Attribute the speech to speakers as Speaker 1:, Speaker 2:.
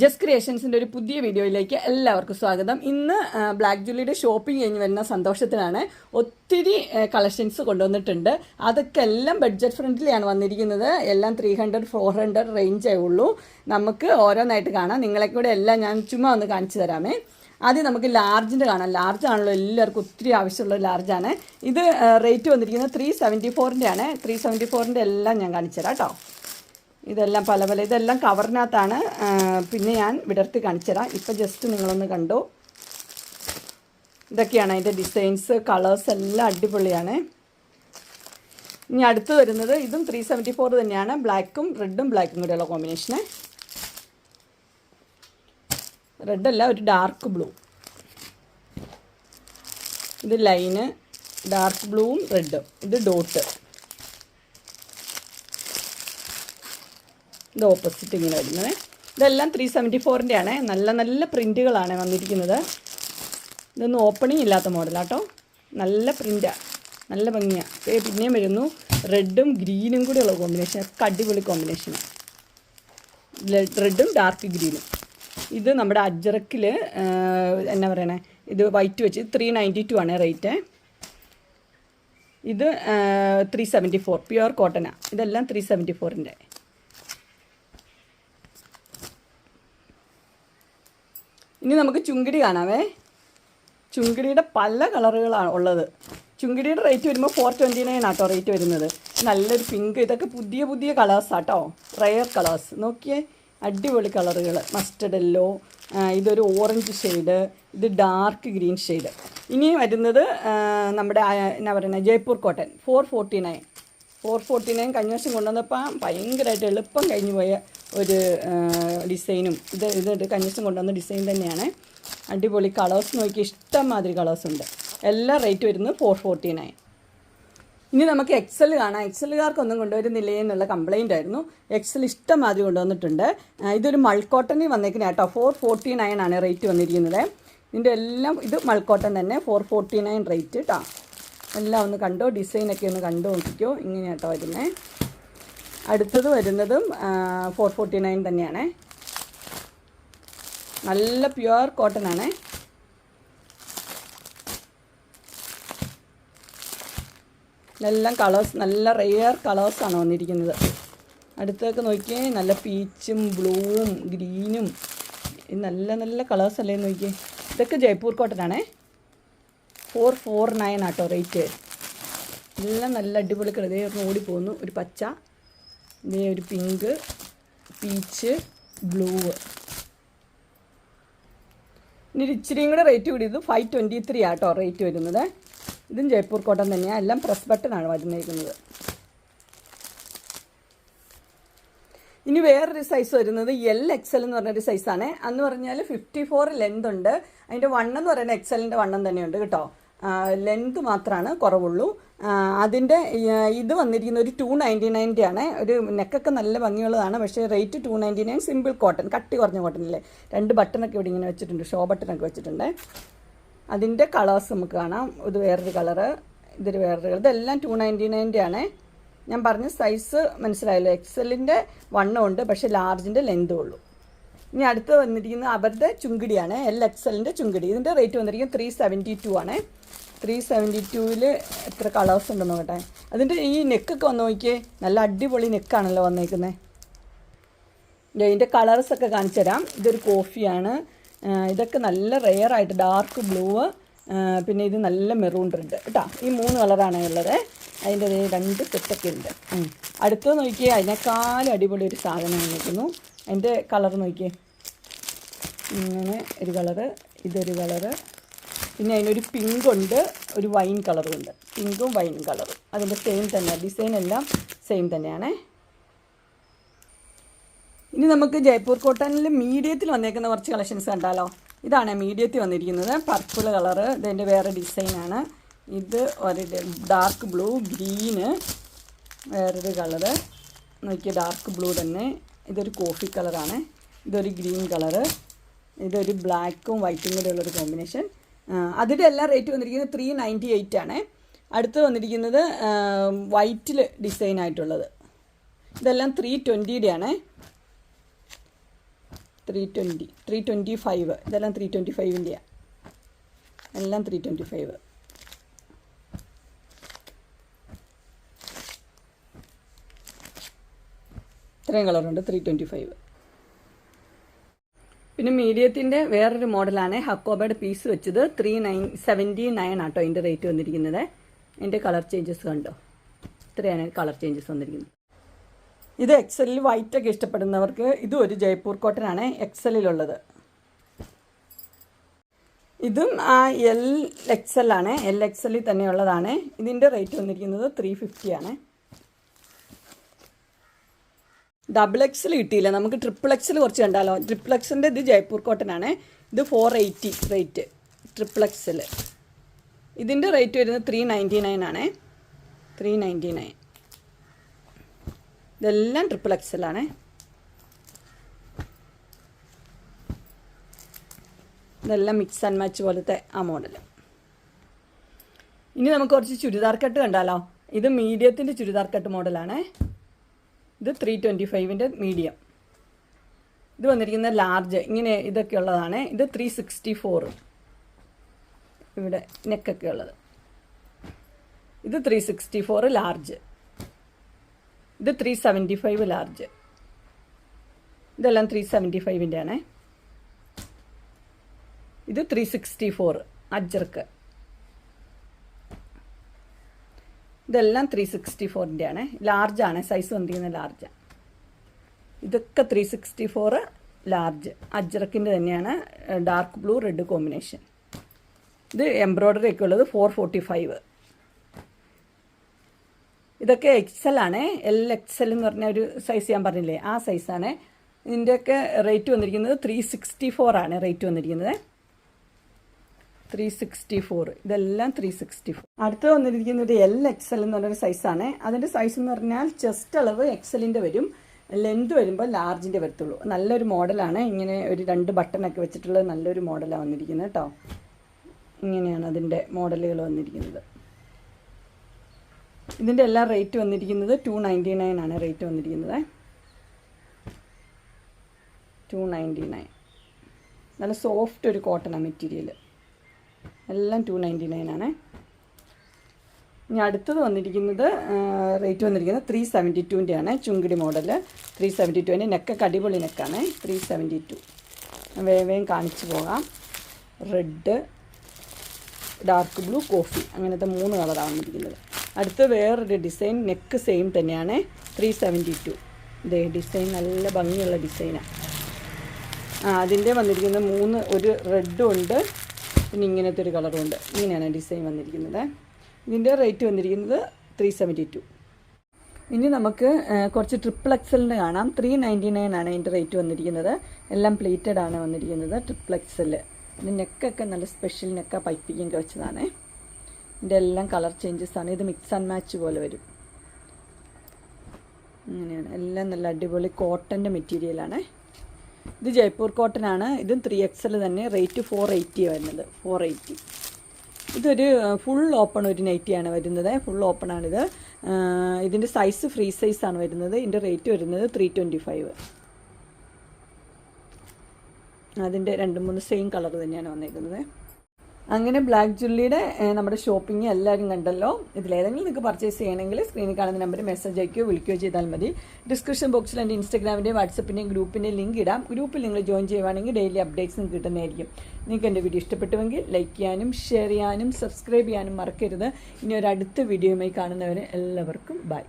Speaker 1: Just ക്രിയേഷൻസിന്റെ ഒരു പുതിയ വീഡിയോയിലേക്ക് എല്ലാവർക്കും സ്വാഗതം. ഇന്ന് ബ്ലാക്ക് ജൂലിയുടെ ഷോപ്പിംഗ് കഴിഞ്ഞ് വരുന്ന സന്തോഷത്തിലാണ് ഒത്തിരി കളക്ഷൻസ് കൊണ്ടുവന്നിട്ടുണ്ട്. അതൊക്കെ എല്ലാം ബഡ്ജറ്റ് ഫ്രണ്ട്ലിയാണ് വന്നിരിക്കുന്നത്. എല്ലാം ത്രീ ഹൺഡ്രഡ് ഫോർ ഹൺഡ്രഡ് റേഞ്ചേ ഉള്ളൂ. നമുക്ക് ഓരോന്നായിട്ട് കാണാം. നിങ്ങളെ കൂടെ എല്ലാം ഞാൻ ചുമ്മാ ഒന്ന് കാണിച്ചു തരാമേ. ആദ്യം നമുക്ക് ലാർജിന്റെ കാണാം. ലാർജ് ആണല്ലോ എല്ലാവർക്കും ഒത്തിരി ആവശ്യമുള്ള ലാർജാണ് ഇത് റേറ്റ് വന്നിരിക്കുന്നത് ത്രീ സെവന്റി ഫോറിന്റെ ആണ്. ത്രീ സെവന്റി ഫോറിന്റെ എല്ലാം ഞാൻ കാണിച്ചു തരാം കേട്ടോ. ഇതെല്ലാം പല പല ഇതെല്ലാം കവറിനകത്താണ്. പിന്നെ ഞാൻ വിടർത്തി കാണിച്ചുതരാം. ഇപ്പം ജസ്റ്റ് നിങ്ങളൊന്ന് കണ്ടു? ഇതൊക്കെയാണ് അതിന്റെ ഡിസൈൻസ് കളേഴ്സ് എല്ലാം അടിപൊളിയാണ്. ഇനി അടുത്ത് വരുന്നത് ഇതും ത്രീ സെവന്റി ഫോർ തന്നെയാണ്. ബ്ലാക്കും റെഡും ബ്ലാക്കും കൂടെയുള്ള കോമ്പിനേഷന് റെഡല്ല ഒരു ഡാർക്ക് ബ്ലൂ ഇത് ലൈന് ഡാർക്ക് ബ്ലൂവും റെഡും ഇത് ഡോട്ട് ഇത് ഓപ്പോസിറ്റ് ഇങ്ങനെ വരുന്നത് ഇതെല്ലാം ത്രീ സെവന്റി ഫോറിന്റെ ആണ് നല്ല നല്ല പ്രിന്റുകളാണ് വന്നിരിക്കുന്നത്. ഇതൊന്നും ഓപ്പണിംഗ് ഇല്ലാത്ത മോഡലാട്ടോ നല്ല പ്രിന്റാണ് നല്ല ഭംഗിയാണ് പിന്നെയും വരുന്നു. റെഡും ഗ്രീനും കൂടെയുള്ള കോമ്പിനേഷൻ അടിപൊളി കോമ്പിനേഷനാണ് റെഡും ഡാർക്ക് ഗ്രീനും ഇത് നമ്മുടെ അജ്രക്കിൽ എന്നാ പറയണേ? ഇത് വൈറ്റ് വെച്ച് ത്രീ നയന്റി ടു ആണ് റേറ്റ് ഇത് ത്രീ സെവന്റി ഫോർ പ്യുവർ കോട്ടനാണ് ഇതെല്ലാം ത്രീ സെവന്റി ഫോറിന്റെ ഇനി നമുക്ക് ചുങ്കിടി കാണാമേ ചുങ്കിടിയുടെ പല കളറുകളാണ് ഉള്ളത്. ചുങ്കിടിയുടെ റേറ്റ് വരുമ്പോൾ ഫോർ ട്വന്റി നയൻ ആട്ടോ റേറ്റ് വരുന്നത്. നല്ലൊരു പിങ്ക് ഇതൊക്കെ പുതിയ പുതിയ കളേഴ്സ് ആട്ടോ. റയർ കളേഴ്സ് നോക്കിയേ അടിപൊളി കളറുകൾ മസ്റ്റർഡ് യെല്ലോ ഇതൊരു ഓറഞ്ച് ഷെയ്ഡ് ഇത് ഡാർക്ക് ഗ്രീൻ ഷെയ്ഡ് ഇനി വരുന്നത് നമ്മുടെ എന്നാ പറയുന്നത് Jaipur cotton four forty nine four forty nine കഴിഞ്ഞ വർഷം കൊണ്ടുവന്നപ്പോൾ ഭയങ്കരമായിട്ട് എളുപ്പം കഴിഞ്ഞു പോയ ഒരു ഡിസൈനും ഇത് ഇത് കഞ്ഞിസും കൊണ്ടുവന്ന ഡിസൈൻ തന്നെയാണ്. അടിപൊളി കളേഴ്സ് നോക്കി ഇഷ്ടം മാതിരി കളേഴ്സ് ഉണ്ട്. എല്ലാ റേറ്റ് വരുന്നത് ഫോർ ഫോർട്ടി നയൻ ഇനി നമുക്ക് എക്സൽ കാണാം. എക്സലുകാർക്കൊന്നും കൊണ്ടുവരുന്നില്ല എന്നുള്ള കംപ്ലൈന്റ് ആയിരുന്നു. എക്സൽ ഇഷ്ടം മാതിരി കൊണ്ടുവന്നിട്ടുണ്ട്. ഇതൊരു മൾക്കോട്ടണി വന്നേക്കുന്ന കേട്ടോ. ഫോർ ഫോർട്ടി നയൻ ആണ് റേറ്റ് വന്നിരിക്കുന്നത്. ഇതിന്റെ എല്ലാം ഇത് മൾക്കോട്ടൺ തന്നെ. ഫോർ ഫോർട്ടി നയൻ റേറ്റ് കേട്ടോ എല്ലാം ഒന്ന് കണ്ടോ? ഡിസൈനൊക്കെ ഒന്ന് കണ്ടു? നോക്കിക്കോ. ഇങ്ങനെ കേട്ടോ വരുന്നത് അടുത്തത് വരുന്നതും ഫോർ ഫോർട്ടി നയൻ തന്നെയാണ്. നല്ല പ്യുവർ കോട്ടൺ ആണ്. എല്ലാം കളേഴ്സ് നല്ല റെയർ കളേഴ്സാണ് വന്നിരിക്കുന്നത്. അടുത്തേക്ക് നോക്കിയേ നല്ല പീച്ചും ബ്ലൂവും ഗ്രീനും നല്ല നല്ല കളേഴ്സ് അല്ലേ നോക്കിയേ. ഇതൊക്കെ ജയ്പൂർ കോട്ടനാണേ ഫോർ ഫോർ നയൻ ആട്ടോ റേറ്റ് എല്ലാം നല്ല അടിപൊളി കളർ ഓടി പോകുന്നു ഒരു പച്ച. ഇതേ ഒരു പിങ്ക് പീച്ച് ബ്ലൂ ഇനി ഇച്ചിരിയും കൂടെ റേറ്റ് കൂടിയത് ഫൈവ് ട്വന്റി ത്രീ ആട്ടോ റേറ്റ് വരുന്നത്. ഇതും ജയ്പൂർ കോട്ടൺ തന്നെയാണ് എല്ലാം പ്രസ് ബട്ടനാണ് വരുന്നേക്കുന്നത് ഇനി വേറൊരു സൈസ് വരുന്നത് എൽ എക്സൽ എന്ന് പറഞ്ഞൊരു സൈസാണ് അന്ന് പറഞ്ഞാൽ ഫിഫ്റ്റി ഫോർ ലെന്ത് ഉണ്ട് അതിന്റെ വണ്ണം എന്ന് പറയുന്നത് എക്സലിന്റെ വണ്ണം തന്നെയുണ്ട് കേട്ടോ. ലെന്ത് മാത്രമാണ് കുറവുള്ളൂ. അതിന്റെ ഇത് വന്നിരിക്കുന്ന ഒരു ടു നയന്റി നയന്റെ ആണ്. ഒരു നെക്കൊക്കെ നല്ല ഭംഗിയുള്ളതാണ്. പക്ഷേ rate two ninety nine simple cotton കട്ടി കുറഞ്ഞ കോട്ടൺ അല്ലേ രണ്ട് ബട്ടണൊക്കെ ഇവിടെ ഇങ്ങനെ വെച്ചിട്ടുണ്ട് ഷോ ബട്ടണൊക്കെ വെച്ചിട്ടുണ്ട്. അതിന്റെ കളേഴ്സ് നമുക്ക് കാണാം. ഇത് വേറൊരു കളറ് ഇതൊരു വേറൊരു കളർ ഇതെല്ലാം ടു നയന്റി നയന്റെ ആണ്. ഞാൻ പറഞ്ഞ സൈസ് മനസ്സിലായല്ലോ? എക്സലിന്റെ വണ്ണം ഉണ്ട് പക്ഷേ ലാർജിന്റെ ലെങ്തും ഉള്ളൂ. ഇനി അടുത്ത് വന്നിരിക്കുന്നത് അവരുടെ ചുങ്കിടിയാണ്. എൽ എക്സലിന്റെ ചുങ്കിടി. ഇതിന്റെ റേറ്റ് വന്നിരിക്കുന്നത് ത്രീ സെവന്റി ടു ആണ്. ത്രീ സെവന്റി ടുവിൽ എത്ര കളേഴ്സ് ഉണ്ടെന്ന് നോക്കട്ടെ. അതിന്റെ ഈ നെക്കൊക്കെ വന്ന് നോക്കിയേ നല്ല അടിപൊളി നെക്കാണല്ലോ വന്നേക്കുന്നത് ഇതിന്റെ കളേഴ്സൊക്കെ കാണിച്ചു തരാം. ഇതൊരു കോഫിയാണ്. ഇതൊക്കെ നല്ല റെയർ ആയിട്ട് ഡാർക്ക് ബ്ലൂ പിന്നെ ഇത് നല്ല മെറൂൺ റെഡ് കേട്ടോ ഈ മൂന്ന് കളറാണ് ഉള്ളത്. അതിന്റെ രണ്ട് സെറ്റൊക്കെ ഉണ്ട് അടുത്ത് നോക്കിയേ അതിനേക്കാളും അടിപൊളി ഒരു സാധനം വന്നിരിക്കുന്നു അതിന്റെ കളർ നോക്കിയേ. ഇങ്ങനെ ഒരു കളറ് ഇതൊരു കളറ് പിന്നെ അതിനൊരു പിങ്ക് ഉണ്ട് ഒരു വൈൻ കളറും ഉണ്ട്. പിങ്കും വൈൻ കളറും അതിന്റെ സെയിം തന്നെ ഡിസൈൻ എല്ലാം സെയിം തന്നെയാണേ. ഇനി നമുക്ക് ജയ്പൂർ കോട്ടണിൽ മീഡിയത്തിൽ വന്നേക്കുന്ന കുറച്ച് കളക്ഷൻസ് കണ്ടാലോ? ഇതാണ് മീഡിയത്തിൽ വന്നിരിക്കുന്നത്. പർപ്പിൾ കളറ് ഇതിന്റെ വേറെ ഡിസൈനാണ് ഇത് ഒരു ഡാർക്ക് ബ്ലൂ ഗ്രീന് വേറൊരു കളറ് നോക്കിയ ഡാർക്ക് ബ്ലൂ തന്നെ. ഇതൊരു കോഫി കളറാണ് ഇതൊരു ഗ്രീൻ കളറ് ഇതൊരു ബ്ലാക്കും വൈറ്റും കൂടെ ഉള്ളൊരു കോമ്പിനേഷൻ അതിന്റെ എല്ലാ റേറ്റ് വന്നിരിക്കുന്നത് ത്രീ നയന്റി എയ്റ്റ് ആണ്. അടുത്ത് വന്നിരിക്കുന്നത് വൈറ്റിൽ ഡിസൈൻ ആയിട്ടുള്ളത്. ഇതെല്ലാം ത്രീ ട്വന്റിയുടെ ആണ്. Three twenty three twenty five ഇതെല്ലാം ത്രീ ട്വന്റി ഫൈവിന്റെയാണ് എല്ലാം ത്രീ ട്വന്റി ഫൈവ് ഇത്രയും കളറുണ്ട് ത്രീ ട്വന്റി ഫൈവ് പിന്നെ മീഡിയത്തിന്റെ വേറൊരു മോഡലാണ് ഹക്കോബയുടെ പീസ് വെച്ചത് ത്രീ നയൻ സെവന്റി നയൻ ആട്ടോ അതിന്റെ റേറ്റ് വന്നിരിക്കുന്നത്. അതിന്റെ കളർ ചേഞ്ചസ് കണ്ടോ? ഇത്രയാണ് കളർ ചേഞ്ചസ് വന്നിരിക്കുന്നത്. ഇത് എക്സലിൽ വൈറ്റ് ഒക്കെ ഇഷ്ടപ്പെടുന്നവർക്ക് ഇതും ഒരു ജയ്പൂർ കോട്ടൺ ആണ് എക്സലിലുള്ളത് ഇതും ആ എൽ എക്സൽ ആണ്. എൽ എക്സലിൽ തന്നെയുള്ളതാണ്. ഇതിന്റെ റേറ്റ് വന്നിരിക്കുന്നത് ത്രീ ഫിഫ്റ്റി ആണ് ഡബിൾ എക്സിൽ കിട്ടിയില്ല. നമുക്ക് ട്രിപ്പിൾ എക്സിൽ കുറച്ച് കണ്ടാലോ? ട്രിപ്പിൾ എക്സിന്റെ ഇത് ജയ്പൂർ കോട്ടനാണ്. ഇത് ഫോർ എയ്റ്റി റേറ്റ് ട്രിപ്പിൾ എക്സിൽ ഇതിന്റെ റേറ്റ് വരുന്നത് ത്രീ നയന്റി നയൻ ആണ്. ത്രീ നയന്റി നയൻ ഇതെല്ലാം ട്രിപ്പിൾ എക്സലാണ് ഇതെല്ലാം മിക്സ് ആൻഡ് മാച്ച് പോലത്തെ ആ മോഡൽ ഇനി നമുക്ക് കുറച്ച് ചുരിദാർ കട്ട് കണ്ടാലോ? ഇത് മീഡിയത്തിന്റെ ചുരിദാർ കട്ട് മോഡലാണ് ഇത് ത്രീ ട്വന്റി ഫൈവിന്റെ മീഡിയം ഇത് വന്നിരിക്കുന്ന ലാർജ് ഇങ്ങനെ ഇതൊക്കെ ഉള്ളതാണ്. ഇത് ത്രീ സിക്സ്റ്റി ഫോർ ഇവിടെ നെക്കൊക്കെ ഉള്ളത്. ഇത് ത്രീ സിക്സ്റ്റി ഫോർ ലാർജ് ഇത് ത്രീ സെവന്റി ഫൈവ് ലാർജ് ഇതെല്ലാം ത്രീ സെവന്റി ഫൈവിന്റെ ആണേ ഇത് ത്രീ സിക്സ്റ്റി ഫോർ അജ്രക്ക്. ഇതെല്ലാം ത്രീ സിക്സ്റ്റി ഫോറിന്റെ ആണ്. ലാർജാണ് സൈസ് വന്നിരിക്കുന്നത് ലാർജ് ഇതൊക്കെ ത്രീ സിക്സ്റ്റി ഫോർ ലാർജ് അജ്രക്കിന്റെ തന്നെയാണ്. ഡാർക്ക് ബ്ലൂ റെഡ് കോമ്പിനേഷൻ ഇത് എംബ്രോയ്ഡറി ഒക്കെ ഉള്ളത് ഫോർ ഫോർട്ടി ഫൈവ് ഇതൊക്കെ എക്സൽ ആണ്. എൽ എക്സൽ എന്ന് പറഞ്ഞ ഒരു സൈസ് ഞാൻ പറഞ്ഞില്ലേ? ആ സൈസാണ് ഇതിന്റെയൊക്കെ റേറ്റ് വന്നിരിക്കുന്നത് ത്രീ സിക്സ്റ്റി ഫോർ ആണ് റേറ്റ് വന്നിരിക്കുന്നത്. ത്രീ സിക്സ്റ്റി ഫോർ ഇതെല്ലാം ത്രീ സിക്സ്റ്റി ഫോർ അടുത്ത് വന്നിരിക്കുന്നത് എൽ എക്സൽ എന്ന് പറഞ്ഞൊരു സൈസാണ് അതിന്റെ സൈസ് എന്ന് പറഞ്ഞാൽ ചെസ്റ്റ് അളവ് എക്സലിന്റെ വരും. ലെന്ത് വരുമ്പോൾ ലാർജിന്റെ വരത്തുള്ളൂ. നല്ലൊരു മോഡലാണ് ഇങ്ങനെ ഒരു രണ്ട് ബട്ടണൊക്കെ വെച്ചിട്ടുള്ള നല്ലൊരു മോഡലാണ് വന്നിരിക്കുന്നത് കേട്ടോ. ഇങ്ങനെയാണ് അതിന്റെ മോഡലുകൾ വന്നിരിക്കുന്നത്. ഇതിന്റെ എല്ലാം റേറ്റ് വന്നിരിക്കുന്നത് ടു നയന്റി നയൻ ആണ് റേറ്റ് വന്നിരിക്കുന്നത്. ടു നയന്റി നയൻ നല്ല സോഫ്റ്റ് ഒരു കോട്ടണാണ് മെറ്റീരിയൽ എല്ലാം ടു നയന്റി നയൻ ആണ്. ഇനി അടുത്തത് വന്നിരിക്കുന്നത് റേറ്റ് വന്നിരിക്കുന്നത് ത്രീ സെവന്റി ടുവിന്റെ ആണ് ചുങ്കിടി മോഡൽ ത്രീ സെവന്റി ടുവിന്റെ നെക്കൊക്കെ അടിപൊളി നെക്കാണ് ത്രീ സെവന്റി ടു വേവേം കാണിച്ചു പോകാം. റെഡ് ഡാർക്ക് ബ്ലൂ കോഫി അങ്ങനത്തെ മൂന്ന് കളറാണ് വന്നിരിക്കുന്നത്. അടുത്ത് വേറൊരു ഡിസൈൻ നെക്ക് സെയിം തന്നെയാണ് ത്രീ സെവന്റി ടു ഇതേ ഡിസൈൻ നല്ല ഭംഗിയുള്ള ഡിസൈനാണ് ആ. അതിന്റെ വന്നിരിക്കുന്ന മൂന്ന് ഒരു റെഡും ഉണ്ട് പിന്നെ ഇങ്ങനത്തെ ഒരു കളറും ഉണ്ട്. ഇങ്ങനെയാണ് ഡിസൈൻ വന്നിരിക്കുന്നത്. ഇതിന്റെ റേറ്റ് വന്നിരിക്കുന്നത് ത്രീ സെവന്റി ടു ഇനി നമുക്ക് കുറച്ച് ട്രിപ്പിൾ എക്സലിന്റെ കാണാം. ത്രീ നയന്റി നയൻ ആണ് അതിന്റെ റേറ്റ് വന്നിരിക്കുന്നത്. എല്ലാം പ്ലേറ്റഡ് ആണ് വന്നിരിക്കുന്നത് ട്രിപ്പിൾ എക്സൽ ഇതിന്റെ നെക്കൊക്കെ നല്ല സ്പെഷ്യൽ നെക്ക പൈപ്പിങ്ങൊക്കെ കഴിച്ചതാണ് ഇതിന്റെ എല്ലാം കളർ ചേഞ്ചസ് ആണ്. ഇത് മിക്സ് ആൻഡ് മാച്ച് പോലെ വരും. അങ്ങനെയാണ് എല്ലാം നല്ല അടിപൊളി കോട്ടന്റെ മെറ്റീരിയലാണ് ഇത് ജയ്പൂർ കോട്ടനാണ്. ഇതും ത്രീ എക്സൽ തന്നെ. റേറ്റ് ഫോർ എയ്റ്റി വരുന്നത്. ഫോർ എയ്റ്റി ഇതൊരു ഫുൾ ഓപ്പൺ ഒരു നൈറ്റിയാണ് വരുന്നത്. ഫുൾ ഓപ്പൺ ആണിത്. ഇതിന്റെ സൈസ് ഫ്രീ സൈസാണ് വരുന്നത്. ഇതിന്റെ റേറ്റ് വരുന്നത് ത്രീ ട്വന്റി ഫൈവ് അതിന്റെ രണ്ട് മൂന്ന് സെയിം കളർ തന്നെയാണ് വന്നിരിക്കുന്നത് അങ്ങനെ ബ്ലാക്ക് ജുല്ലിയുടെ നമ്മുടെ ഷോപ്പിംഗ് എല്ലാവരും കണ്ടല്ലോ. ഇതിലേതെങ്കിലും നിങ്ങൾക്ക് പർച്ചേസ് ചെയ്യണമെങ്കിൽ സ്ക്രീനിൽ കാണുന്ന നമ്പർ മെസ്സേജ് അയക്കുകയോ വിളിക്കുകയോ ചെയ്താൽ മതി. ഡിസ്ക്രിപ്ഷൻ ബോക്സിൽ എന്റെ ഇൻസ്റ്റാഗ്രാമിന്റെയും വാട്സപ്പിന്റെയും ഗ്രൂപ്പിന്റെ ലിങ്ക് ഇടാം. ഗ്രൂപ്പിൽ നിങ്ങൾ ജോയിൻ ചെയ്യുവാണെങ്കിൽ ഡെയിലി അപ്ഡേറ്റ്സും കിട്ടുന്നതായിരിക്കും. നിങ്ങൾക്ക് എന്റെ വീഡിയോ ഇഷ്ടപ്പെട്ടുവെങ്കിൽ ലൈക്ക് ചെയ്യാനും ഷെയർ ചെയ്യാനും സബ്സ്ക്രൈബ് ചെയ്യാനും മറക്കരുത്. ഇനി ഒരു അടുത്ത വീഡിയോയുമായി കാണുന്നവരെ എല്ലാവർക്കും ബൈ